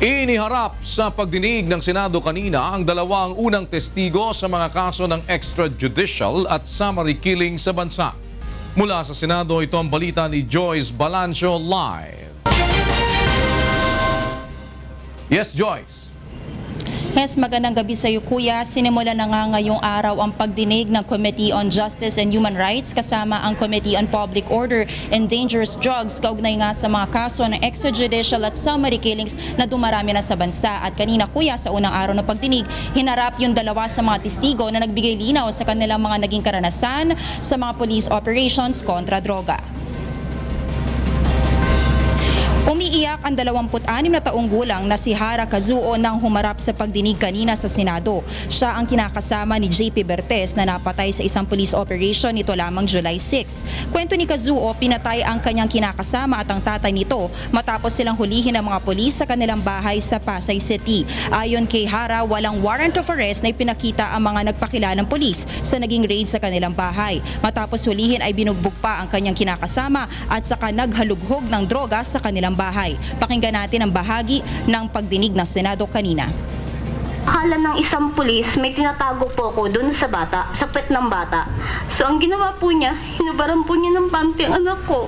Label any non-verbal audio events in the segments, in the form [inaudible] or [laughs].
Iniharap sa pagdinig ng Senado kanina ang dalawang unang testigo sa mga kaso ng extrajudicial at summary killing sa bansa. Mula sa Senado, ito ang balita ni Joyce Balancio live. Yes, Joyce. Yes, magandang gabi sa iyo kuya. Sinimula na nga ngayong araw ang pagdinig ng Committee on Justice and Human Rights kasama ang Committee on Public Order and Dangerous Drugs kaugnay nga sa mga kaso ng extrajudicial at summary killings na dumarami na sa bansa. At kanina kuya sa unang araw ng pagdinig, hinarap yung dalawa sa mga testigo na nagbigay linaw sa kanilang mga naging karanasan sa mga police operations kontra droga. Umiiyak ang 26 na taong gulang na si Hara Kazuo nang humarap sa pagdinig kanina sa Senado. Siya ang kinakasama ni JP Bertes na napatay sa isang police operation nito lamang July 6. Kwento ni Kazuo, pinatay ang kanyang kinakasama at ang tatay nito matapos silang hulihin ng mga polis sa kanilang bahay sa Pasay City. Ayon kay Hara, walang warrant of arrest na ipinakita ang mga nagpakilalang polis sa naging raid sa kanilang bahay. Matapos hulihin ay binugbog pa ang kanyang kinakasama at saka naghalughog ng droga sa kanilang bahay. Pakinggan natin ang bahagi ng pagdinig ng Senado kanina. Akala ng isang pulis, may tinatago po ako doon sa bata, sa pet ng bata. So, ang ginawa po niya, hinubaran po niya ng panty ang anak ko.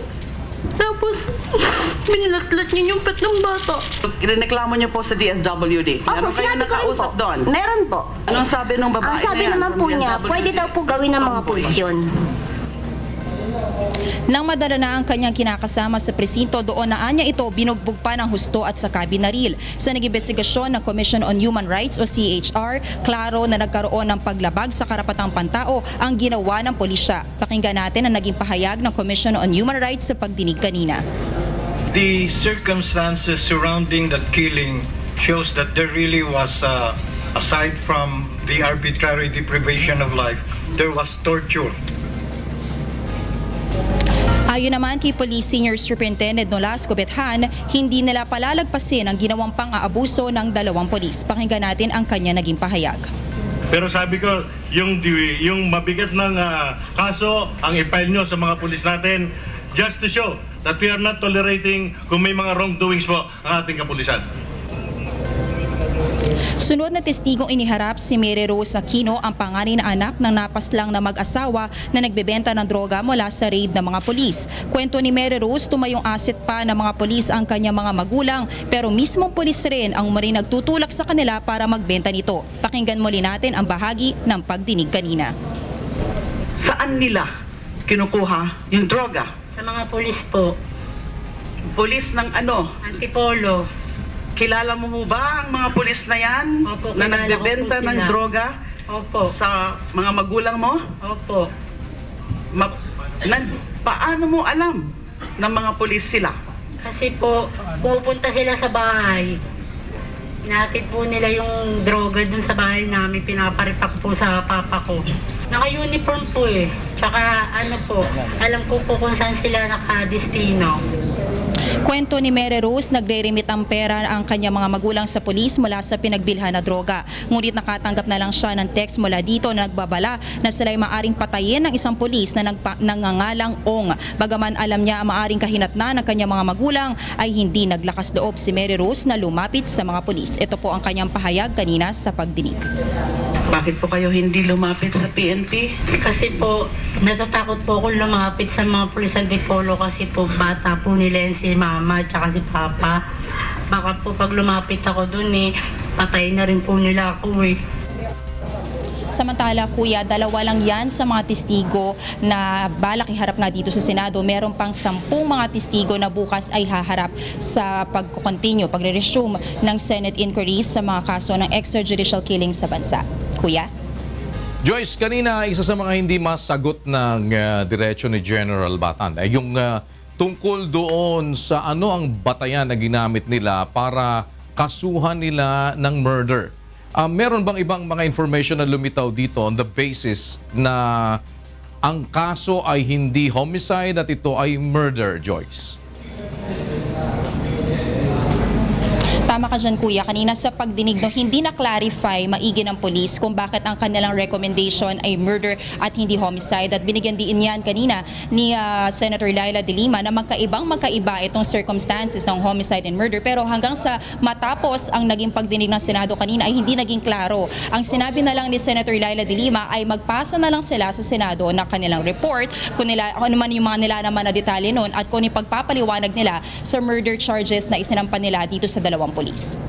Tapos, [laughs] binilatlat niya yung pet ng bata. Rineklamo niyo po sa DSWD. Meron Opo, kayo sinabi ko rin nakausap po. doon. Meron po. Anong sabi ng babae Ang sabi na yan naman from po niya, DSWD? pwede daw po gawin ng mga pulis yun. Nang madala na ang kanyang kinakasama sa presinto, doon na anya ito binugbog pa ng husto at saka binaril. Sa nag-investigasyon ng Commission on Human Rights o CHR, klaro na nagkaroon ng paglabag sa karapatang pantao ang ginawa ng pulisya. Pakinggan natin ang naging pahayag ng Commission on Human Rights sa pagdinig kanina. the circumstances surrounding that killing shows that there really was, uh, aside from the arbitrary deprivation of life, there was torture. Ayon naman kay Police Senior Superintendent Nolasco Bethan, hindi nila palalagpasin ang ginawang pang-aabuso ng dalawang polis. Pakinggan natin ang kanya naging pahayag. Pero sabi ko, yung, yung mabigat ng ah, kaso, ang i-file nyo sa mga pulis natin, just to show that we are not tolerating kung may mga wrongdoings po ang ating kapulisan. Sunod na testigong iniharap si Mary Rose Aquino, ang panganay na anak ng napaslang na mag-asawa na nagbebenta ng droga mula sa raid ng mga polis. Kwento ni Mary Rose, tumayong asset pa ng mga polis ang kanyang mga magulang pero mismong polis rin ang umari nagtutulak sa kanila para magbenta nito. Pakinggan muli natin ang bahagi ng pagdinig kanina. Saan nila kinukuha yung droga? Sa mga pulis po, Pulis ng ano? Antipolo, Kilala mo ho ba ang mga pulis na yan? Opo, na kilala ko nagbebenta po ng sila. droga opo, sa mga magulang mo? opo. Ma- nan- paano mo alam ng mga pulis sila? Kasi po, pupunta sila sa bahay. Natid po nila yung droga dun sa bahay namin, pinaparipak po sa papa ko. Naka-uniform po eh. Tsaka ano po, alam ko po kung saan sila nakadestino. Kwento ni Mary Rose, nagre-remit ang pera ang kanyang mga magulang sa polis mula sa pinagbilhan na droga. Ngunit nakatanggap na lang siya ng text mula dito na nagbabala na sila'y maaring patayin ng isang polis na nagpa- nangangalang Ong. Bagaman alam niya ang maaring kahinatnan ng kanyang mga magulang ay hindi naglakas loob si Mary Rose na lumapit sa mga polis. Ito po ang kanyang pahayag kanina sa pagdinig. Bakit po kayo hindi lumapit sa PNP? Kasi po, natatakot po ako lumapit sa mga pulis Antipolo kasi po bata po nila yan si mama at si papa. Baka po pag lumapit ako dun eh, patay na rin po nila ako eh. Samantala, kuya, dalawa lang yan sa mga testigo na balak iharap nga dito sa Senado. Meron pang sampung mga testigo na bukas ay haharap sa pag-continue, pagre-resume ng Senate inquiries sa mga kaso ng extrajudicial killing sa bansa. Kuya? Joyce, kanina isa sa mga hindi masagot ng uh, diretsyo ni General Batan ay yung uh, tungkol doon sa ano ang batayan na ginamit nila para kasuhan nila ng murder. Ah, meron bang ibang mga information na lumitaw dito on the basis na ang kaso ay hindi homicide at ito ay murder, Joyce? Tama ka dyan kuya, kanina sa pagdinig no, hindi na-clarify maigi ng police kung bakit ang kanilang recommendation ay murder at hindi homicide. At binigyan din yan kanina ni ah, Senator Laila de Lima na magkaibang magkaiba itong circumstances ng homicide and murder. Pero hanggang sa matapos ang naging pagdinig ng Senado kanina ay hindi naging klaro. Ang sinabi na lang ni Senator Laila de Lima ay magpasa na lang sila sa Senado na kanilang report kung, nila, kung ano man yung mga nila naman na detalye noon at kung ipagpapaliwanag nila sa murder charges na isinampan nila dito sa dalawang polis.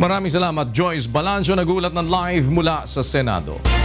Maraming salamat Joyce Balancio nagulat ng live mula sa Senado.